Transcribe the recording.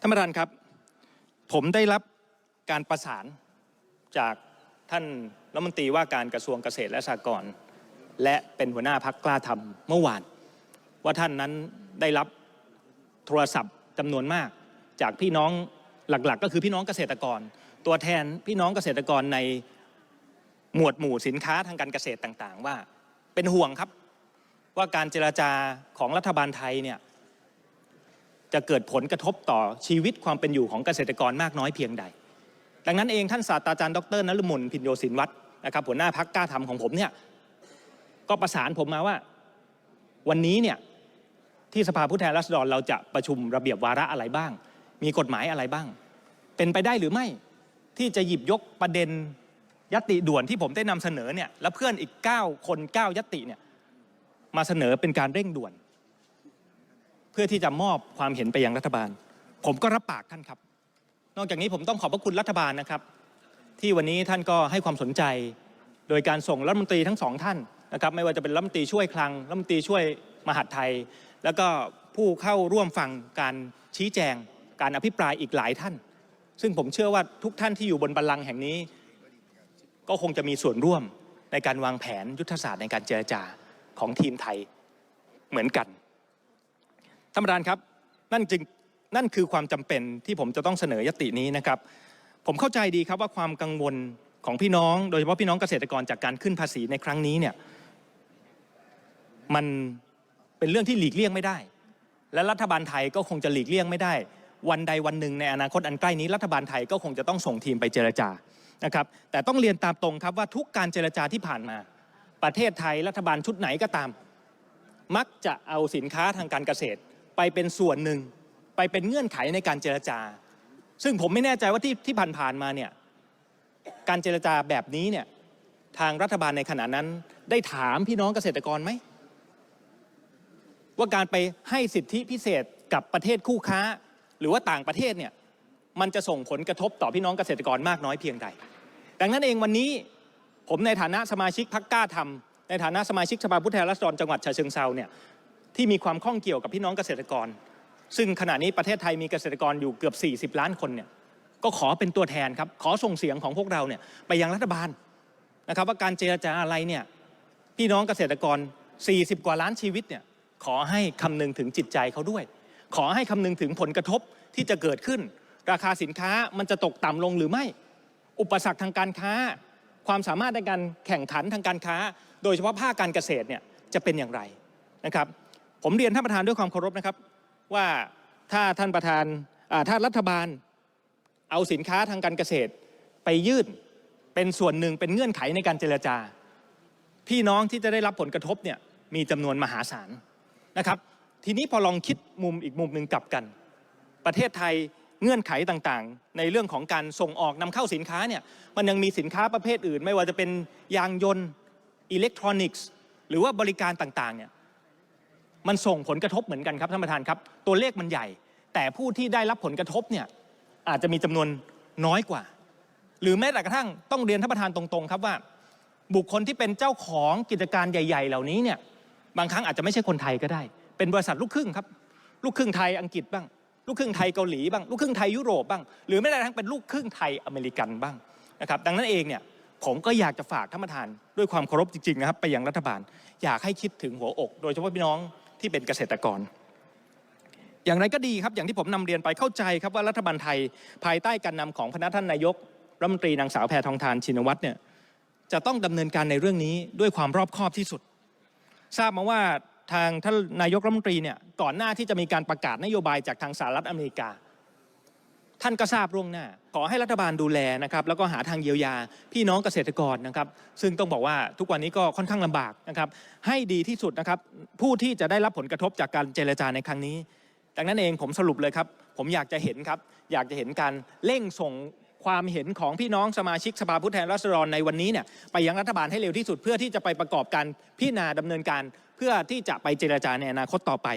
ท่านประธานครับ ผมได้รับการประสานจากท่านรัฐมนตรีว่าการกระทรวงเกษตรและสหกรณ์และเป็นหัวหน้าพักกล้าทำเมื่อวาน ว่าท่านนั้นได้รับโทรศัพท์จำนวนมาก จากพี่น้องหลักๆ ก็คือพี่น้องเกษตรกร ตัวแทนพี่น้องเกษตรกรในหมวดหมู่สินค้าทางการเกษตรต่างๆ ว่าเป็นห่วงครับว่าการเจราจาของรัฐบาลไทยเนี่ย จะเกิดผลกระทบต่อชีวิตความเป็นอยู่ของเกษตรกรมากน้อยเพียงใด ดังนั้นเองท่านศาสตราจารย์ดรนฤมลพินโยสินวัฒน์นะครับหัวหน้าพักกล้าทำของผมเนี่ยก็ประสานผมมาว่าวันนี้เนี่ยที่สภาผู้แทนราษฎรเราจะประชุมระเบียบวาระอะไรบ้าง มีกฎหมายอะไรบ้าง เป็นไปได้หรือไม่ที่จะหยิบยกประเด็นยติด่วนที่ผมได้นำเสนอเนี่ยและเพื่อนอีก 9 คน 9ยติเนี่ยมาเสนอเป็นการเร่งด่วน พื่อที่จะมอบความเห็นไปยังรัฐบาล ผมก็รับปากท่านครับ นอกจากนี้ผมต้องขอบพระคุณรัฐบาลนะครับ ที่วันนี้ท่านก็ให้ความสนใจ โดยการส่งรัฐมนตรีทั้งสองท่านนะครับ ไม่ว่าจะเป็นรัฐมนตรีช่วยคลังรัฐมนตรีช่วยมหาดไทย แล้วก็ผู้เข้าร่วมฟังการชี้แจง การอภิปรายอีกหลายท่าน ซึ่งผมเชื่อว่าทุกท่านที่อยู่บนบัลลังก์แห่งนี้ ก็คงจะมีส่วนร่วมในการวางแผนยุทธศาสตร์ในการเจรจาของทีมไทยเหมือนกัน ท่านประธานครับนั่นจึงนั่นคือความจำเป็นที่ผมจะต้องเสนอยตินี้นะครับ ผมเข้าใจดีครับว่าความกังวลของพี่น้อง โดยเฉพาะพี่น้องเกษตรกรจากการขึ้นภาษีในครั้งนี้เนี่ยมันเป็นเรื่องที่หลีกเลี่ยงไม่ได้ และรัฐบาลไทยก็คงจะหลีกเลี่ยงไม่ได้ วันใดวันหนึ่งในอนาคตอันใกล้นี้รัฐบาลไทยก็คงจะต้องส่งทีมไปเจรจานะครับ แต่ต้องเรียนตามตรงครับว่าทุกการเจรจาที่ผ่านมา ประเทศไทยรัฐบาลชุดไหนก็ตาม มักจะเอาสินค้าทางการเกษตร ไปเป็นส่วนหนึ่ง ไปเป็นเงื่อนไขในการเจรจา ซึ่งผมไม่แน่ใจว่าที่ที่ผ่านๆมาเนี่ยการเจรจาแบบนี้เนี่ยทางรัฐบาลในขณะนั้น ได้ถามพี่น้องเกษตรกรไหมว่าการไปให้สิทธิพิเศษกับประเทศคู่ค้า หรือว่าต่างประเทศเนี่ยมันจะส่งผลกระทบต่อพี่น้องเกษตรกรมากน้อยเพียงใด ดังนั้นเองวันนี้ผมในฐานะสมาชิกพักกล้าทำในฐานะสมาชิกสภาผู้แทนราษฎรจังหวัดฉะเชิงเซาเนี่ย ที่มีความข้องเกี่ยวกับพี่น้องเกษตรกร ซึ่งขณะนี้ประเทศไทยมีเกษตรกรอยู่เกือบ 40 ล้านคนเนี่ยก็ขอเป็นตัวแทนครับ ขอส่งเสียงของพวกเราเนี่ยไปยังรัฐบาลนะครับ ว่าการเจรจาอะไรเนี่ยพี่น้องเกษตรกร 40 กว่าล้านชีวิตเนี่ยขอให้คำนึงถึงจิตใจเขาด้วย ขอให้คำนึงถึงผลกระทบที่จะเกิดขึ้น ราคาสินค้ามันจะตกต่ำลงหรือไม่ อุปสรรคทางการค้า ความสามารถในการแข่งขันทางการค้า โดยเฉพาะภาคการเกษตรเนี่ยจะเป็นอย่างไรนะครับ ผมเรียนท่านประธานด้วยความเคารพนะครับ ว่าถ้าท่านประธานถ้ารัฐบาลเอาสินค้าทางการเกษตรไปยื่นเป็นส่วนหนึ่งเป็นเงื่อนไขในการเจรจา พี่น้องที่จะได้รับผลกระทบเนี่ยมีจำนวนมหาศาลนะครับ ทีนี้พอลองคิดมุมอีกมุมหนึ่งกลับกัน ประเทศไทยเงื่อนไขต่างๆ ในเรื่องของการส่งออกนำเข้าสินค้าเนี่ยมันยังมีสินค้าประเภทอื่น ไม่ว่าจะเป็นยางยนต์อิเล็กทรอนิกส์ หรือว่าบริการต่างๆเนี่ย มันส่งผลกระทบเหมือนกันครับท่านประธานครับ ตัวเลขมันใหญ่ แต่ผู้ที่ได้รับผลกระทบเนี่ยอาจจะมีจำนวนน้อยกว่า หรือแม้แต่กระทั่งต้องเรียนท่านประธานตรงๆ ครับว่า บุคคลที่เป็นเจ้าของกิจการใหญ่ ๆ เหล่านี้เนี่ยบางครั้งอาจจะไม่ใช่คนไทยก็ได้ เป็นบริษัทลูกครึ่งครับ ลูกครึ่งไทยอังกฤษบ้าง ลูกครึ่งไทยเกาหลีบ้าง ลูกครึ่งไทยยุโรปบ้าง หรือไม่ได้ทั้งเป็นลูกครึ่งไทยอเมริกันบ้างนะครับดังนั้นเองเนี่ยผมก็อยากจะฝากท่านประธาน ด้วยความเคารพจริงๆนะครับไปยังรัฐบาล อยากให้คิดถึงหัวอก โดยเฉพาะพี่น้อง ที่เป็นเกษตรกร อย่างไรก็ดีครับอย่างที่ผมนำเรียนไปเข้าใจครับว่ารัฐบาลไทยภายใต้การนำของพนักท่านนายกรัฐมนตรีนางสาวแพทองทานชินวัตรเนี่ยจะต้องดำเนินการในเรื่องนี้ด้วยความรอบคอบที่สุด ทราบมาว่าทางท่านนายกรัฐมนตรีเนี่ยก่อนหน้าที่จะมีการประกาศนโยบายจากทางสหรัฐอเมริกา ท่านก็ทราบล่วงหน้า ขอให้รัฐบาลดูแลนะครับแล้วก็หาทางเยียวยาพี่น้องเกษตรกรนะครับ ซึ่งต้องบอกว่าทุกวันนี้ก็ค่อนข้างลำบากนะครับให้ดีที่สุดนะครับผู้ที่จะได้รับผลกระทบจากการเจรจาในครั้งนี้ ดังนั้นเองผมสรุปเลยครับ ผมอยากจะเห็นครับ อยากจะเห็นการเร่งส่งความเห็นของพี่น้องสมาชิกสภาผู้แทนราษฎรในวันนี้เนี่ยไปยังรัฐบาลให้เร็วที่สุดเพื่อที่จะไปประกอบการพิจารณาดำเนินการ เพื่อที่จะไปเจรจาในอนาคตต่อไป